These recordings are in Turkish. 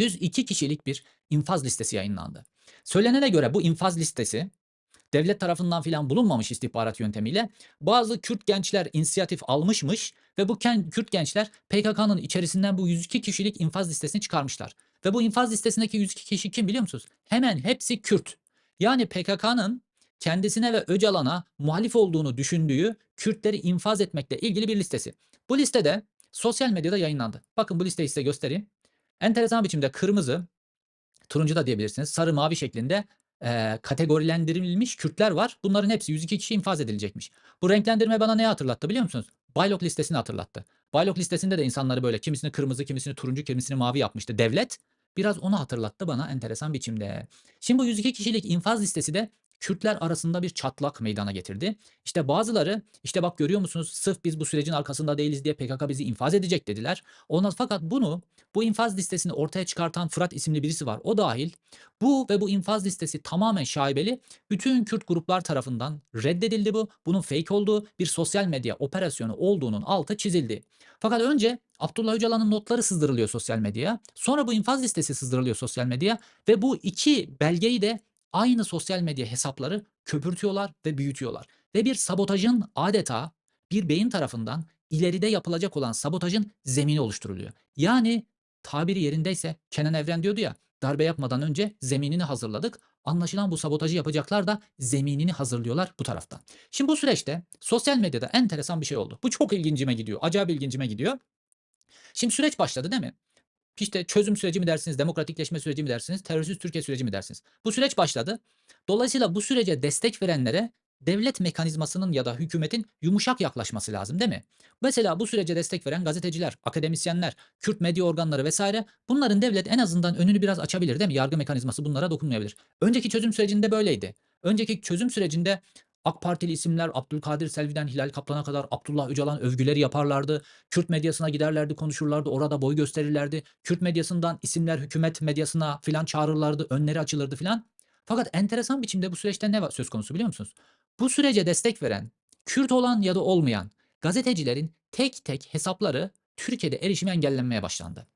102 kişilik bir infaz listesi yayınlandı. Söylenene göre bu infaz listesi devlet tarafından filan bulunmamış istihbarat yöntemiyle bazı Kürt gençler inisiyatif almışmış ve bu Kürt gençler PKK'nın içerisinden bu 102 kişilik infaz listesini çıkarmışlar. Ve bu infaz listesindeki 102 kişi kim biliyor musunuz? Hemen hepsi Kürt. Yani PKK'nın kendisine ve Öcalan'a muhalif olduğunu düşündüğü Kürtleri infaz etmekle ilgili bir listesi. Bu listede sosyal medyada yayınlandı. Bakın bu listeyi size göstereyim. Enteresan biçimde kırmızı, turuncu da diyebilirsiniz, sarı mavi şeklinde eee, kategorilendirilmiş Kürtler var. Bunların hepsi 102 kişi infaz edilecekmiş. Bu renklendirme bana ne hatırlattı biliyor musunuz? Baylok listesini hatırlattı. Baylok listesinde de insanları böyle kimisini kırmızı, kimisini turuncu, kimisini mavi yapmıştı devlet. Biraz onu hatırlattı bana enteresan biçimde. Şimdi bu 102 kişilik infaz listesi de Kürtler arasında bir çatlak meydana getirdi. İşte bazıları işte bak görüyor musunuz sırf biz bu sürecin arkasında değiliz diye PKK bizi infaz edecek dediler. Ondan fakat bunu bu infaz listesini ortaya çıkartan Fırat isimli birisi var. O dahil bu ve bu infaz listesi tamamen şaibeli. Bütün Kürt gruplar tarafından reddedildi bu. Bunun fake olduğu bir sosyal medya operasyonu olduğunun altı çizildi. Fakat önce Abdullah Öcalan'ın notları sızdırılıyor sosyal medyaya. Sonra bu infaz listesi sızdırılıyor sosyal medyaya ve bu iki belgeyi de aynı sosyal medya hesapları köpürtüyorlar ve büyütüyorlar. Ve bir sabotajın adeta bir beyin tarafından ileride yapılacak olan sabotajın zemini oluşturuluyor. Yani tabiri yerindeyse Kenan Evren diyordu ya darbe yapmadan önce zeminini hazırladık. Anlaşılan bu sabotajı yapacaklar da zeminini hazırlıyorlar bu taraftan. Şimdi bu süreçte sosyal medyada enteresan bir şey oldu. Bu çok ilgincime gidiyor. Acayip ilgincime gidiyor. Şimdi süreç başladı değil mi? İşte çözüm süreci mi dersiniz, demokratikleşme süreci mi dersiniz, terörsüz Türkiye süreci mi dersiniz? Bu süreç başladı. Dolayısıyla bu sürece destek verenlere devlet mekanizmasının ya da hükümetin yumuşak yaklaşması lazım değil mi? Mesela bu sürece destek veren gazeteciler, akademisyenler, Kürt medya organları vesaire bunların devlet en azından önünü biraz açabilir değil mi? Yargı mekanizması bunlara dokunmayabilir. Önceki çözüm sürecinde böyleydi. Önceki çözüm sürecinde AK Partili isimler Abdülkadir Selvi'den Hilal Kaplan'a kadar Abdullah Öcalan övgüleri yaparlardı. Kürt medyasına giderlerdi, konuşurlardı, orada boy gösterirlerdi. Kürt medyasından isimler hükümet medyasına filan çağırırlardı, önleri açılırdı filan. Fakat enteresan biçimde bu süreçte ne söz konusu biliyor musunuz? Bu sürece destek veren, Kürt olan ya da olmayan gazetecilerin tek tek hesapları Türkiye'de erişime engellenmeye başlandı.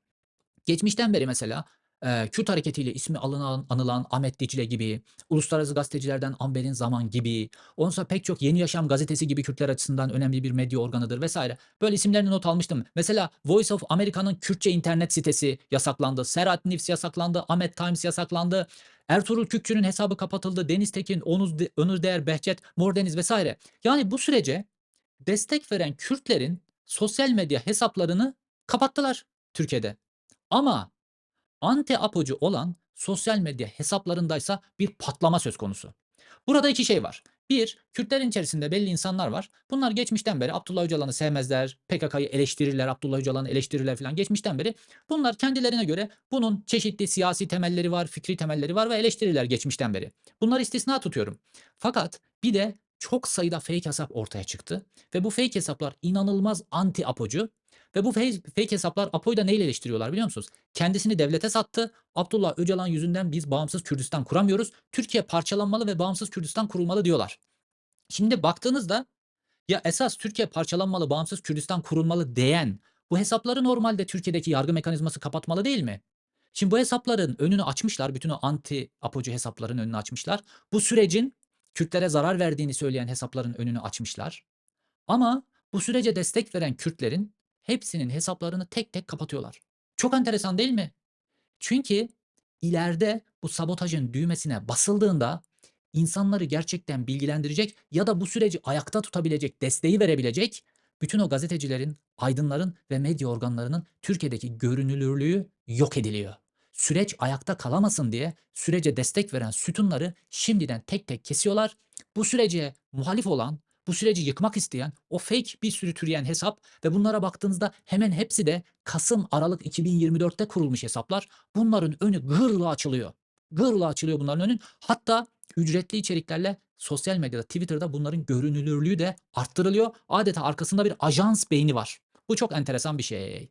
Geçmişten beri mesela eee, Kürt hareketiyle ismi alınan, anılan Ahmet Dicle gibi, uluslararası gazetecilerden Amber'in Zaman gibi, sonra pek çok Yeni Yaşam gazetesi gibi Kürtler açısından önemli bir medya organıdır vesaire. Böyle isimlerini not almıştım. Mesela Voice of America'nın Kürtçe internet sitesi yasaklandı. Serhat News yasaklandı. Ahmet Times yasaklandı. Ertuğrul Kükçü'nün hesabı kapatıldı. Deniz Tekin, Onuz, De- Onur Değer, Behçet, Mordeniz vesaire. Yani bu sürece destek veren Kürtlerin sosyal medya hesaplarını kapattılar Türkiye'de. Ama anti apocu olan sosyal medya hesaplarındaysa bir patlama söz konusu. Burada iki şey var. Bir, Kürtlerin içerisinde belli insanlar var. Bunlar geçmişten beri Abdullah Öcalan'ı sevmezler, PKK'yı eleştirirler, Abdullah Öcalan'ı eleştirirler falan geçmişten beri. Bunlar kendilerine göre bunun çeşitli siyasi temelleri var, fikri temelleri var ve eleştirirler geçmişten beri. Bunları istisna tutuyorum. Fakat bir de çok sayıda fake hesap ortaya çıktı ve bu fake hesaplar inanılmaz anti apocu ve bu fake, hesaplar Apo'yu da neyle eleştiriyorlar biliyor musunuz? Kendisini devlete sattı. Abdullah Öcalan yüzünden biz bağımsız Kürdistan kuramıyoruz. Türkiye parçalanmalı ve bağımsız Kürdistan kurulmalı diyorlar. Şimdi baktığınızda ya esas Türkiye parçalanmalı, bağımsız Kürdistan kurulmalı diyen bu hesapları normalde Türkiye'deki yargı mekanizması kapatmalı değil mi? Şimdi bu hesapların önünü açmışlar. Bütün o anti apocu hesapların önünü açmışlar. Bu sürecin Kürtlere zarar verdiğini söyleyen hesapların önünü açmışlar. Ama bu sürece destek veren Kürtlerin hepsinin hesaplarını tek tek kapatıyorlar. Çok enteresan değil mi? Çünkü ileride bu sabotajın düğmesine basıldığında insanları gerçekten bilgilendirecek ya da bu süreci ayakta tutabilecek, desteği verebilecek bütün o gazetecilerin, aydınların ve medya organlarının Türkiye'deki görünürlüğü yok ediliyor. Süreç ayakta kalamasın diye sürece destek veren sütunları şimdiden tek tek kesiyorlar. Bu sürece muhalif olan, bu süreci yıkmak isteyen o fake bir sürü türeyen hesap ve bunlara baktığınızda hemen hepsi de Kasım Aralık 2024'te kurulmuş hesaplar. Bunların önü gırla açılıyor. Gırla açılıyor bunların önün. Hatta ücretli içeriklerle sosyal medyada, Twitter'da bunların görünürlüğü de arttırılıyor. Adeta arkasında bir ajans beyni var. Bu çok enteresan bir şey.